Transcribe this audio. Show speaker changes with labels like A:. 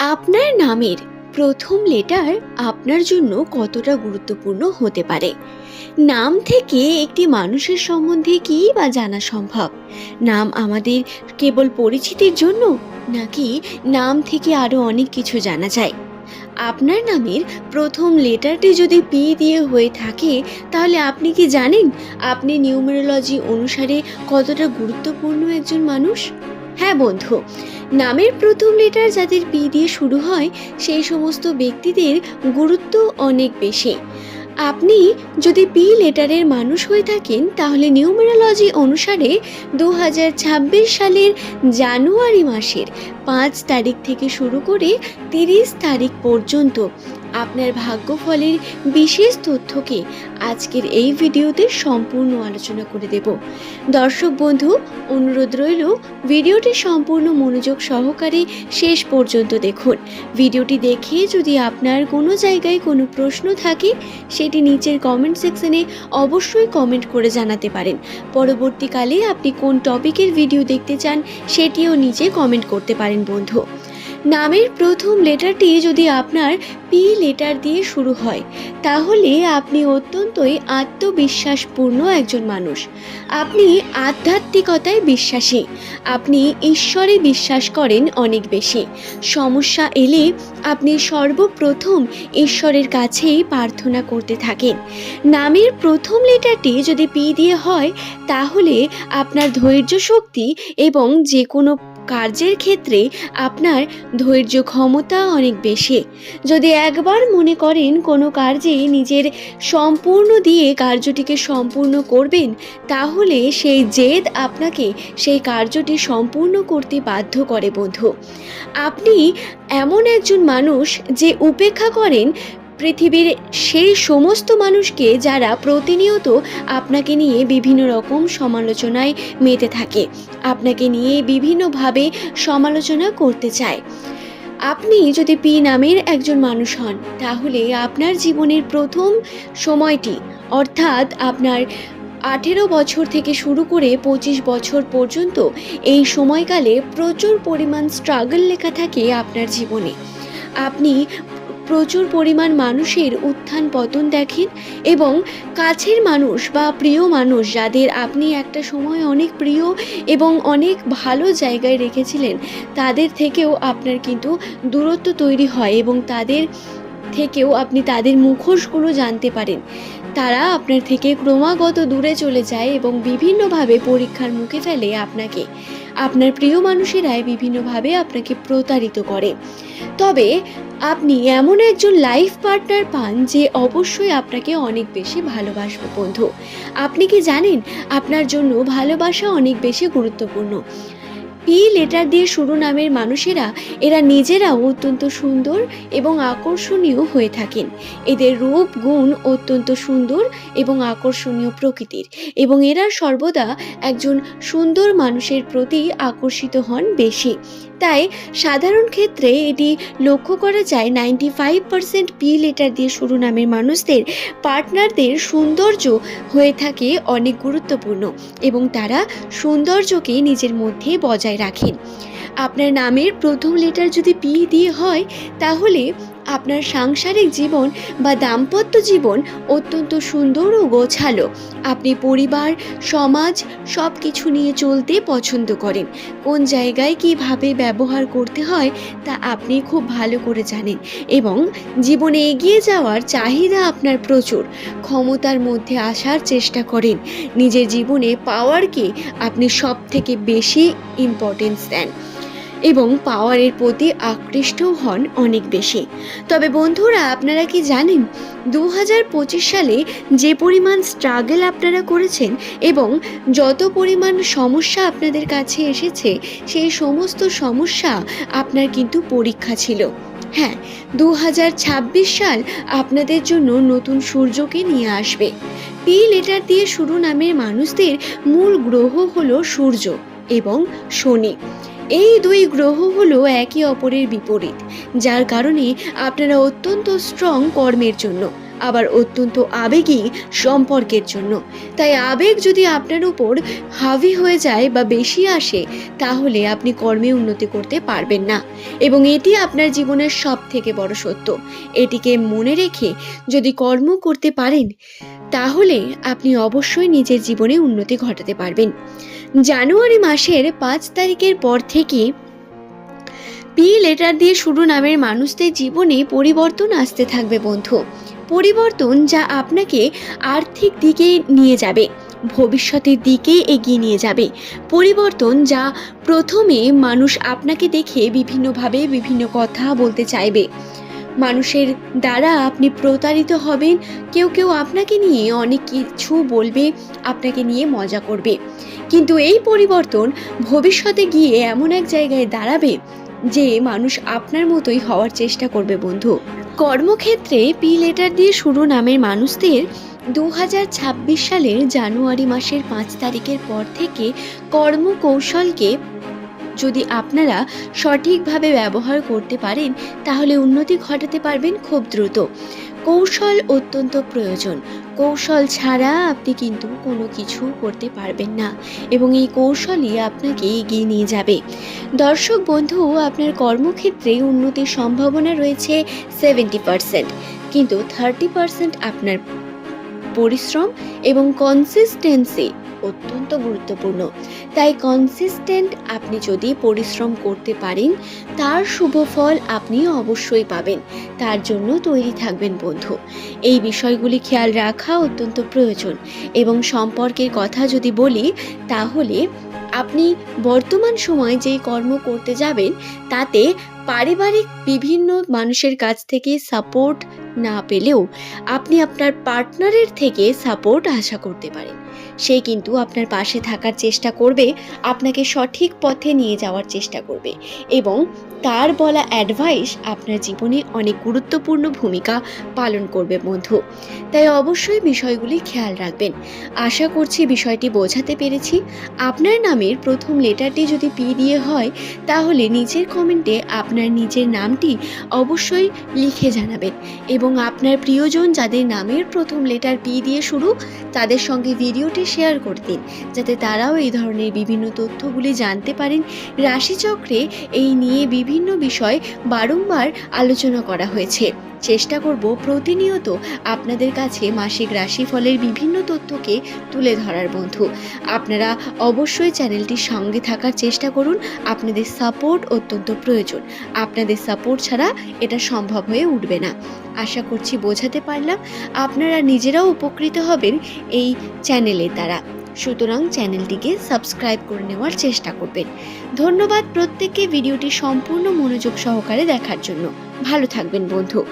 A: আপনার নামের প্রথম লেটার আপনার জন্য কতটা গুরুত্বপূর্ণ হতে পারে? নাম থেকে একটি মানুষের সম্বন্ধে কী বা জানা সম্ভব? নাম আমাদের কেবল পরিচিতির জন্য, নাকি নাম থেকে আরও অনেক কিছু জানা যায়? আপনার নামের প্রথম লেটারটি যদি পি দিয়ে হয়ে থাকে, তাহলে আপনি কি জানেন আপনি নিউমেরোলজি অনুসারে কতটা গুরুত্বপূর্ণ একজন মানুষ? হ্যাঁ বন্ধু। নামের প্রথম লেটার যাদের পি দিয়ে শুরু হয়, সেই সমস্ত ব্যক্তিদের গুরুত্ব অনেক বেশি। আপনি যদি পি লেটারের মানুষ হয়ে থাকেন, তাহলে নিউমেরোলজি অনুসারে দু হাজার ছাব্বিশ সালের জানুয়ারি মাসের পাঁচ তারিখ থেকে শুরু করে তিরিশ তারিখ পর্যন্ত আপনার ভাগ্যফলের বিশেষ তথ্যকে আজকের এই ভিডিওতে সম্পূর্ণ আলোচনা করে দেব। দর্শক বন্ধু, অনুরোধ রইল ভিডিওটি সম্পূর্ণ মনোযোগ সহকারে শেষ পর্যন্ত দেখুন। ভিডিওটি দেখে যদি আপনার কোনো জায়গায় কোনো প্রশ্ন থাকে, সেটি নিচের কমেন্ট সেকশনে অবশ্যই কমেন্ট করে জানাতে পারেন। পরবর্তীকালে আপনি কোন টপিকের ভিডিও দেখতে চান, সেটিও নিচে কমেন্ট করতে পারেন বন্ধু। নামের প্রথম লেটারটি যদি আপনার পি লেটার দিয়ে শুরু হয়, তাহলে আপনি অত্যন্তই আত্মবিশ্বাসপূর্ণ একজন মানুষ। আপনি আধ্যাত্মিকতায় বিশ্বাসী। আপনি ঈশ্বরে বিশ্বাস করেন অনেক বেশি। সমস্যা এলে আপনি সর্বপ্রথম ঈশ্বরের কাছেই প্রার্থনা করতে থাকেন। নামের প্রথম লেটারটি যদি পি দিয়ে হয়, তাহলে আপনার ধৈর্য শক্তি এবং যে কোনো কার্যের ক্ষেত্রে আপনার ধৈর্য ক্ষমতা অনেক বেশি। যদি একবার মনে করেন কোনো কার্যে নিজের সম্পূর্ণ দিয়ে কার্যটিকে সম্পূর্ণ করবেন, তাহলে সেই জেদ আপনাকে সেই কার্যটি সম্পূর্ণ করতে বাধ্য করে, বন্ধু। আপনি এমন একজন মানুষ যে উপেক্ষা করেন পৃথিবীর সেই সমস্ত মানুষকে যারা প্রতিনিয়ত আপনাকে নিয়ে বিভিন্ন রকম সমালোচনায় মেতে থাকে, আপনাকে নিয়ে বিভিন্নভাবে সমালোচনা করতে চায়। আপনি যদি পি নামের একজন মানুষ হন, তাহলে আপনার জীবনের প্রথম সময়টি, অর্থাৎ আপনার আঠেরো বছর থেকে শুরু করে পঁচিশ বছর পর্যন্ত এই সময়কালে প্রচুর পরিমাণ স্ট্রাগল লেখা থাকে আপনার জীবনে। আপনি প্রচুর পরিমাণ মানুষের উত্থান পতন দেখেন এবং কাছের মানুষ বা প্রিয় মানুষ যাদের আপনি একটা সময় অনেক প্রিয় এবং অনেক ভালো জায়গায় রেখেছিলেন, তাদের থেকেও আপনার কিন্তু দূরত্ব তৈরি হয় এবং তাদের থেকেও আপনি তাদের মুখোশগুলো জানতে পারেন। তারা আপনার থেকে ক্রমাগত দূরে চলে যায় এবং বিভিন্নভাবে পরীক্ষার মুখে ফেলে আপনাকে। আপনার প্রিয় মানুষেরাই বিভিন্নভাবে আপনাকে প্রতারিত করে। তবে আপনি এমন একজন লাইফ পার্টনার পান যে অবশ্যই আপনাকে অনেক বেশি ভালোবাসবে, বন্ধু। আপনি কি জানেন? আপনার জন্য ভালোবাসা অনেক বেশি গুরুত্বপূর্ণ। পি লেটার দিয়ে শুরু নামের মানুষেরা, এরা নিজেরাও অত্যন্ত সুন্দর এবং আকর্ষণীয় হয়ে থাকেন। এদের রূপ, গুণ অত্যন্ত সুন্দর এবং আকর্ষণীয় প্রকৃতির এবং এরা সর্বদা একজন সুন্দর মানুষের প্রতি আকর্ষিত হন বেশি। তাই সাধারণ ক্ষেত্রে এটি লক্ষ্য করা যায় ninety five percent P letter দিয়ে শুরু নামের মানুষদের, পার্টনারদের সৌন্দর্য হয়ে থাকে অনেক গুরুত্বপূর্ণ এবং তারা সৌন্দর্যকে নিজের মধ্যে বজায় রাখেন। আপনার নামের প্রথম লেটার যদি পি দিয়ে হয়, তাহলে আপনার সাংসারিক জীবন বা দাম্পত্য জীবন অত্যন্ত সুন্দর ও গোছালো। আপনি পরিবার, সমাজ সব কিছু নিয়ে চলতে পছন্দ করেন। কোন জায়গায় কীভাবে ব্যবহার করতে হয় তা আপনি খুব ভালো করে জানেন এবং জীবনে এগিয়ে যাওয়ার চাহিদা আপনার প্রচুর। ক্ষমতার মধ্যে আসার চেষ্টা করেন। নিজের জীবনে পাওয়ারকে আপনি সব থেকে বেশি ইম্পর্টেন্স দেন। এবং পাওয়ারের প্রতি আকৃষ্টও হন অনেক বেশি। তবে বন্ধুরা, আপনারা কি জানেন দু হাজার পঁচিশ সালে যে পরিমাণ স্ট্রাগল আপনারা করেছেন এবং যত পরিমাণ সমস্যা আপনাদের কাছে এসেছে, সেই সমস্ত সমস্যা আপনার কিন্তু পরীক্ষা ছিল। হ্যাঁ দু হাজার ছাব্বিশ সাল আপনাদের জন্য নতুন সূর্যকে নিয়ে আসবে। পি লেটার দিয়ে শুরু নামের মানুষদের মূল গ্রহ হলো সূর্য এবং শনি। এই দুই গ্রহ হলো একে অপরের বিপরীত, যার কারণে আপনারা অত্যন্ত স্ট্রং কর্মের জন্য, আবার অত্যন্ত আবেগী সম্পর্কের জন্য। তাই আবেগ যদি আপনার উপর হাবি হয়ে যায় বা বেশি আসে, তাহলে আপনি কর্মে উন্নতি করতে পারবেন না। এবং এটি আপনার জীবনের সব থেকে বড় সত্য। এটিকে মনে রেখে যদি কর্ম করতে পারেন, তাহলে আপনি অবশ্যই নিজের জীবনে উন্নতি ঘটাতে পারবেন। জানুয়ারি মাসের পাঁচ তারিখের পর থেকে পি লেটার দিয়ে শুরু নামের মানুষদের জীবনে পরিবর্তন আসতে থাকবে বন্ধু। পরিবর্তন যা আপনাকে আর্থিক দিকে নিয়ে যাবে, ভবিষ্যতের দিকে এগিয়ে নিয়ে যাবে। পরিবর্তন যা প্রথমে মানুষ আপনাকে দেখে বিভিন্নভাবে বিভিন্ন কথা বলতে চাইবে। মানুষের দ্বারা আপনি প্রতারিত হবেন, কেউ কেউ আপনাকে নিয়ে অনেক কিছু বলবে, আপনাকে নিয়ে মজা করবে। কিন্তু এই পরিবর্তন ভবিষ্যতে গিয়ে এমন এক জায়গায় দাঁড়াবে যে মানুষ আপনার মতোই হওয়ার চেষ্টা করবে, বন্ধু। কর্মক্ষেত্রে পি লেটার দিয়ে শুরু নামের মানুষদের দু হাজার ছাব্বিশ সালের জানুয়ারি মাসের পাঁচ তারিখের পর থেকে কর্মকৌশলকে যদি আপনারা সঠিকভাবে ব্যবহার করতে পারেন, তাহলে উন্নতি ঘটাতে পারবেন খুব দ্রুত। কৌশল অত্যন্ত প্রয়োজন। কৌশল ছাড়া আপনি কিন্তু কোনো কিছু করতে পারবেন না এবং এই কৌশলই আপনাকে এগিয়ে নিয়ে যাবে। দর্শক বন্ধু, আপনার কর্মক্ষেত্রে উন্নতির সম্ভাবনা রয়েছে সেভেন্টি পারসেন্ট কিন্তু থার্টি পারসেন্ট আপনার পরিশ্রম এবং কনসিস্টেন্সি অত্যন্ত গুরুত্বপূর্ণ। তাই কনসিস্টেন্ট আপনি যদি পরিশ্রম করতে পারেন, তার শুভ ফল আপনি অবশ্যই পাবেন। তার জন্য তৈরি থাকবেন বন্ধু। এই বিষয়গুলি খেয়াল রাখা অত্যন্ত প্রয়োজন এবং সম্পর্কের কথা যদি বলি, তাহলে আপনি বর্তমান সময়ে যেই কর্ম করতে যাবেন, তাতে পারিবারিক বিভিন্ন মানুষের কাছ থেকে সাপোর্ট না পেলেও আপনি আপনার পার্টনারের থেকে সাপোর্ট আশা করতে পারেন। সে কিন্তু আপনার পাশে থাকার চেষ্টা করবে, আপনাকে সঠিক পথে নিয়ে যাওয়ার চেষ্টা করবে এবং তার বলা অ্যাডভাইস আপনার জীবনে অনেক গুরুত্বপূর্ণ ভূমিকা পালন করবে, বন্ধু। তাই অবশ্যই বিষয়গুলি খেয়াল রাখবেন। আশা করছি বিষয়টি বোঝাতে পেরেছি। আপনার নামের প্রথম লেটারটি যদি পি দিয়ে হয়, তাহলে নিচের কমেন্টে আপনার নিজের নামটি অবশ্যই লিখে জানাবেন এবং আপনার প্রিয়জন যাদের নামের প্রথম লেটার পি দিয়ে শুরু, তাদের সঙ্গে ভিডিওটি শেয়ার করে দিন, যাতে তারাও এই ধরনের বিভিন্ন তথ্যগুলি জানতে পারেন। রাশিচক্রে এই নিয়ে বিভিন্ন বিষয় বারংবার আলোচনা করা হয়েছে। চেষ্টা করব প্রতিনিয়ত আপনাদের কাছে মাসিক রাশিফলের বিভিন্ন তথ্যকে তুলে ধরার বন্ধু। আপনারা অবশ্যই চ্যানেলটির সঙ্গে থাকার চেষ্টা করুন, আপনাদের সাপোর্ট অত্যন্ত প্রয়োজন। আপনাদের সাপোর্ট ছাড়া এটা সম্ভব হয়ে উঠবে না। আশা করছি বোঝাতে পারলাম, আপনারা নিজেরাও উপকৃত হবেন এই চ্যানেলের দ্বারা সুতরাং চ্যানেলটিকে সাবস্ক্রাইব করে নেওয়ার চেষ্টা করবেন। ধন্যবাদ প্রত্যেককে ভিডিওটি সম্পূর্ণ মনোযোগ সহকারে দেখার জন্য। ভালো থাকবেন বন্ধু।